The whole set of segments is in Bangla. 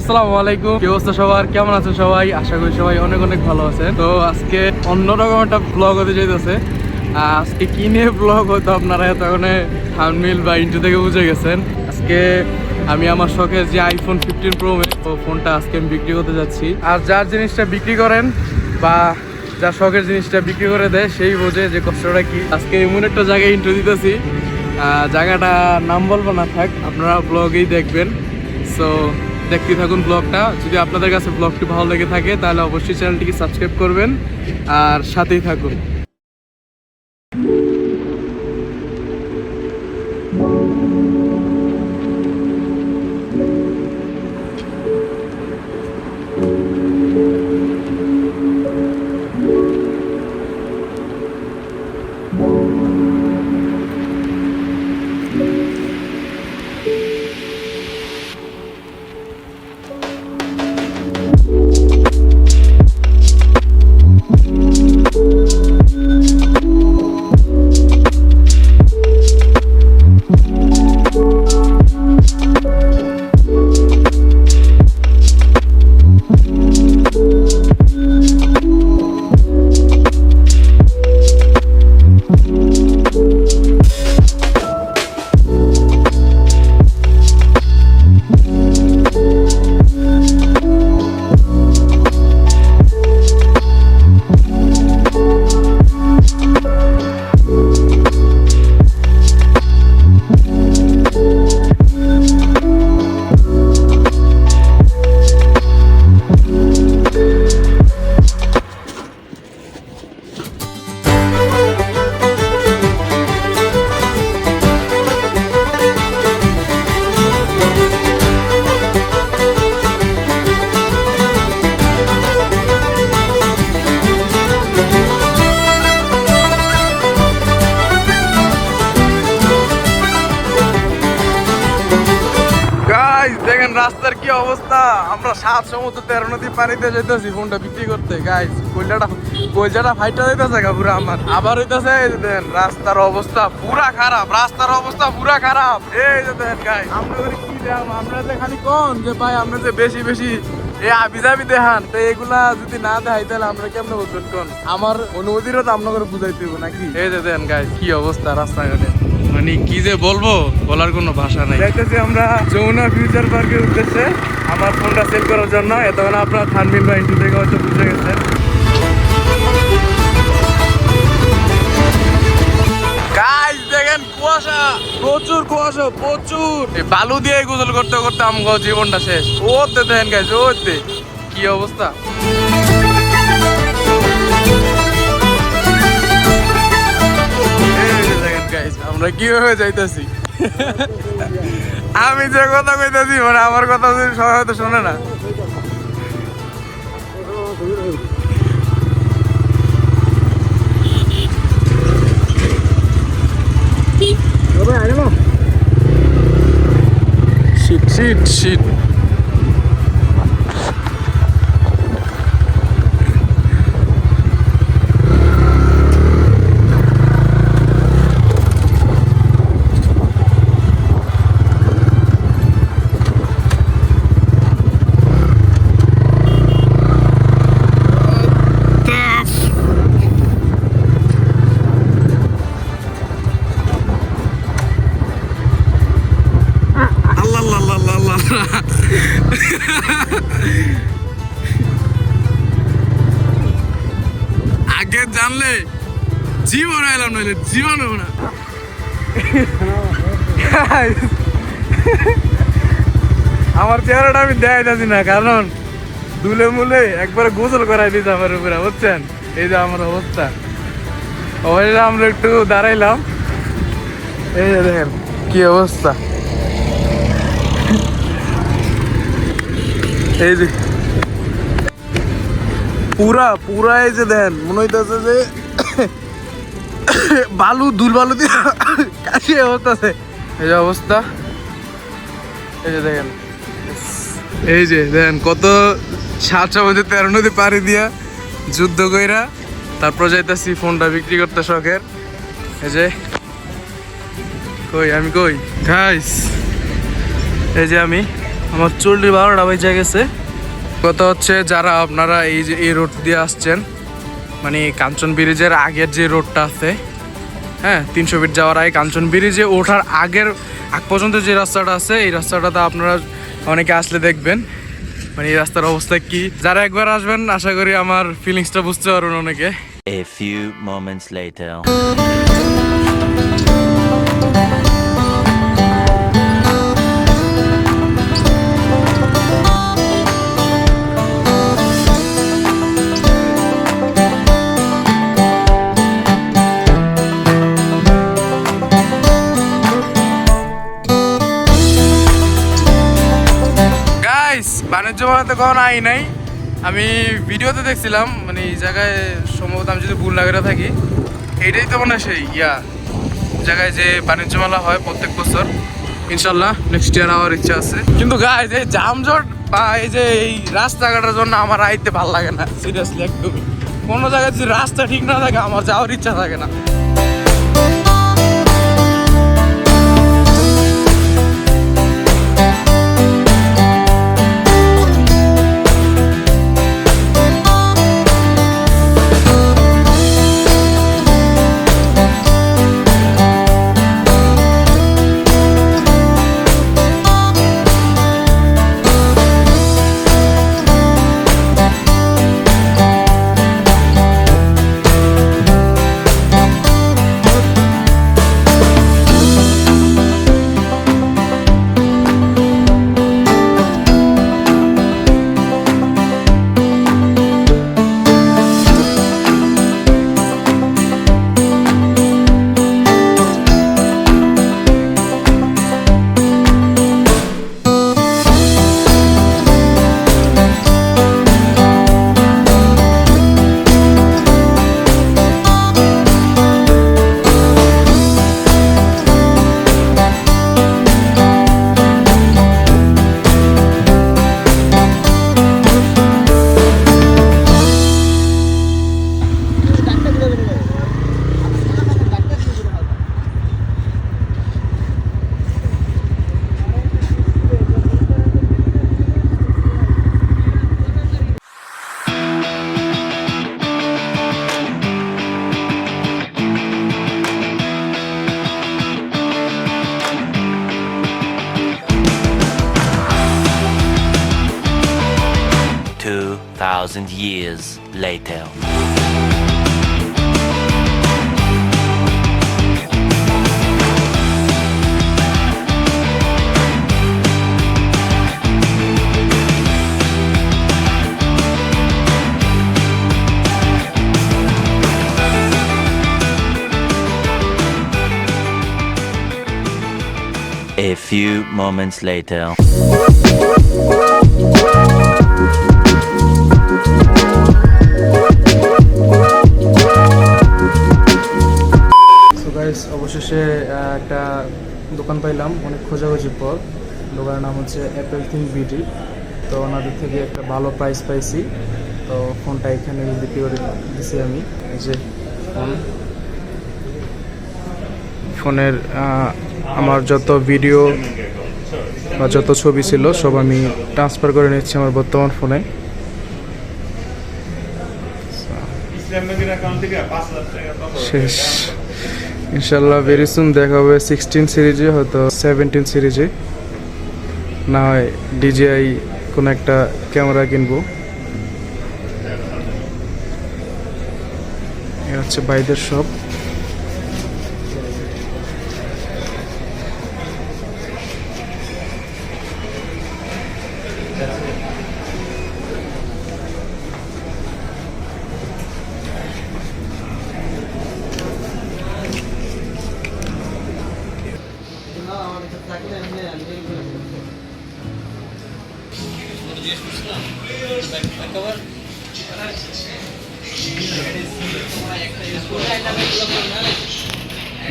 আসসালামু আলাইকুম। কি অবস্থা কেমন আছেন সবাই? আশা করি সবাই অনেক অনেক ভালো আছে তো আজকে একটা ব্লগ হতে আজকে ব্লগ আপনারা তখন বা থেকে বুঝে গেছেন। আজকে আমি আমার শখের যে আইফোন ফিফটিন প্রো ও ফোনটা আজকে আমি বিক্রি করতে যাচ্ছি। আর যার জিনিসটা বিক্রি করেন বা যার শখের জিনিসটা বিক্রি করে দেয়, সেই বোঝে যে কষ্টটা কি। আজকে এমন একটা জায়গায় ইন্ট্রো দিতেছি। জায়গাটা নাম বলব না, থাক, আপনারা ব্লগেই দেখবেন। সো দেখতে থাকুন ব্লগটা। যদি আপনাদের কাছে ব্লগটি ভালো লেগে থাকে, তাহলে অবশ্যই চ্যানেলটিকে সাবস্ক্রাইব করবেন। আর সাথেই থাকুন। সাত সমুদ্র তেরো নদী পানিতে যেতেছি ফোনটা বিক্রি করতে। গাইস কইলাটা কইলাটা ফাইটা দিতেছে গা পুরা আমার। আবার হইতাছে রাস্তার অবস্থা পুরা খারাপ, রাস্তার অবস্থা পুরা খারাপ। এই যে দেখেন গাইস আমরা কি দেখাম? আমরা যে খালি কোন যে, ভাই আমরা যে বেশি বেশি এ আবি যাবি দেখান, তো এগুলা যদি না দেখাই, তাহলে আমরা কেমনে বুঝবেন কোন? আমার অনুমতিরও তো আপনাকে বুঝাইতে নাকি? এই যে দেখেন গাইস কি অবস্থা রাস্তাঘাটে। মানে কি যে বলব বলার কোনো ভাষা নাই। দেখতেছি আমরা যমুনা ফিউচার পার্কের উদ্দেশ্যে আমার ফোনটা সেল করার জন্য। এতক্ষণ আপনার থানবিন বা ইন্টু থেকে হয়তো বুঝে গেছেন। কুয়াশা। প্রচুর কুয়াশা প্রচুর। বালু দিয়ে গোসল করতে করতে আমগো জীবনটা শেষ। ওতে দেখেন গাইস ওতে। কি অবস্থা? যে আমরা কীভাবে যাইতেছি? আমি যে কথা কইতেছি মানে আমার কথা যদি সবাই হয়তো শোনে না। Shit, shit, shit. আমার চেহারাটা আমি দেখাইতেছি না, কারণ দুলে মুলে একবার গোসল করাই দিতে আমার উপরে, বুঝছেন? এই যে আমার অবস্থা। অবশ্যই আমরা একটু দাঁড়াইলাম। এই যে দেখেন, কি অবস্থা। এই যে পুরা পুরা এই যে দেন মনে হইতেছে যে বালু, দুল বালু দিয়ে কাশি হতেছে এই যে অবস্থা। এই যে দেখেন। এই যে দেখেন, কত সাতটা মধ্যে তেরো নদী পাড়ি দিয়া যুদ্ধ কইরা তারপর যাইতেছি ফোনটা বিক্রি করতে শখের। এই যে, কই, আমি কই? গাইস এই যে আমি, আমার চল্লিশ বারোটা বেজে গেছে। কথা হচ্ছে যারা আপনারা এই যে এই রোড দিয়ে আসছেন মানে কাঞ্চন ব্রিজের আগের যে রোডটা আছে হ্যাঁ তিনশো ফিট যাওয়ার আগে কাঞ্চন ব্রিজে ওঠার আগের, আগ পর্যন্ত যে রাস্তাটা আছে, এই রাস্তাটাতে আপনারা অনেকে আসলে দেখবেন। মানে এই রাস্তার অবস্থা কি? যারা একবার আসবেন, আশা করি আমার ফিলিংসটা বুঝতে পারবেন অনেকে। A few moments later. বাণিজ্য মেলাতে কখনো আই নাই। আমি ভিডিওতে দেখছিলাম মানে এই জায়গায় সম্ভবত আমি যদি ভুল না থাকি, এইটাই তো মনে সেই, ইয়া, জায়গায় যে বাণিজ্য মেলা হয় প্রত্যেক বছর। ইনশাল্লাহ নেক্সট ইয়ার আমার ইচ্ছা আছে। কিন্তু গাইস এই জামজট বা এই যে এই রাস্তাঘাটের জন্য আমার আইতে ভালো লাগে না সিরিয়াসলি একদমই। কোনো জায়গায় যদি রাস্তা ঠিক না থাকে, আমার যাওয়ার ইচ্ছা থাকে না। Years later. A few moments later. দোকান পাইলাম অনেক খোঁজাখুঁজির পর। দোকানের নাম হচ্ছে অ্যাপেল থিং বিউটি তো ওনাদের থেকে একটা ভালো প্রাইস পাইছি। তো ফোনটা এখানে বিক্রি করে দিছি আমি। এই যে ফোন ফোনের আমার যত ভিডিও বা যত ছবি ছিল সব আমি ট্রান্সফার করে নিচ্ছি আমার বর্তমান ফোনে শেষ। ইনশাল্লাহ ভেরি সুন দেখা হবে সিক্সটিন সিরিজে হয়তো সেভেন্টিন সিরিজে না হয় ডিজিআই কোনো একটা ক্যামেরা কিনবো। হচ্ছে বাইদের সব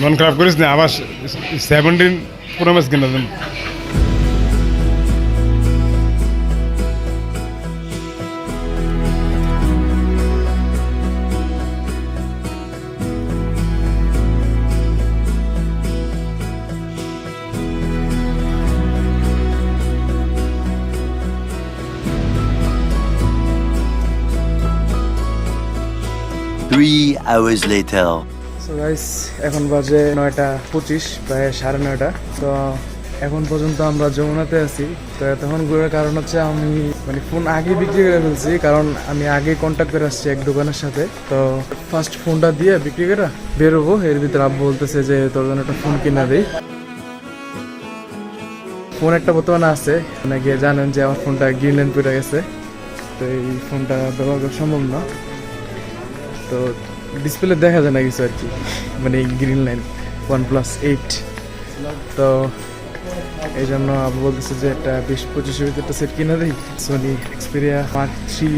মন খারাপ করিস না আবার সেভেন্টিন পুরো ম্যাচ কিনে hours later. সো গাইস এখন বাজে নয়টা পঁচিশ, প্রায় সাড়ে নয়টা। তো এখন পর্যন্ত আমরা যমুনাতে আছি। তো তখন ঘুরার কারণ হচ্ছে আমি মানে ফোন আগে বিক্রি করে ফেলছি, কারণ আমি আগে কন্ট্যাক্ট করে আসছি এক দোকানের সাথে। তো ফার্স্ট ফোনটা দিয়ে বিক্রি করে বেরোবো। এর ভিতরে আব্বু বলতেছে যে, তোর জন্য একটা ফোন কিনা দেই ফোন একটা বর্তমানে আছে। অনেকে জানেন যে আমার ফোনটা গ্রিন লাইন পড়ে গেছে। তো এই ফোনটা ব্যবহার করা সম্ভব না। তো ডিসপ্লে দেখা যায় না কিছু আর কি। মানে green line one plus eight তো এই জন্য আবু বলতেছে যে একটা বিশ পঁচিশের ভিতরে একটা সেট কিনে দিই। Sony Xperia mark three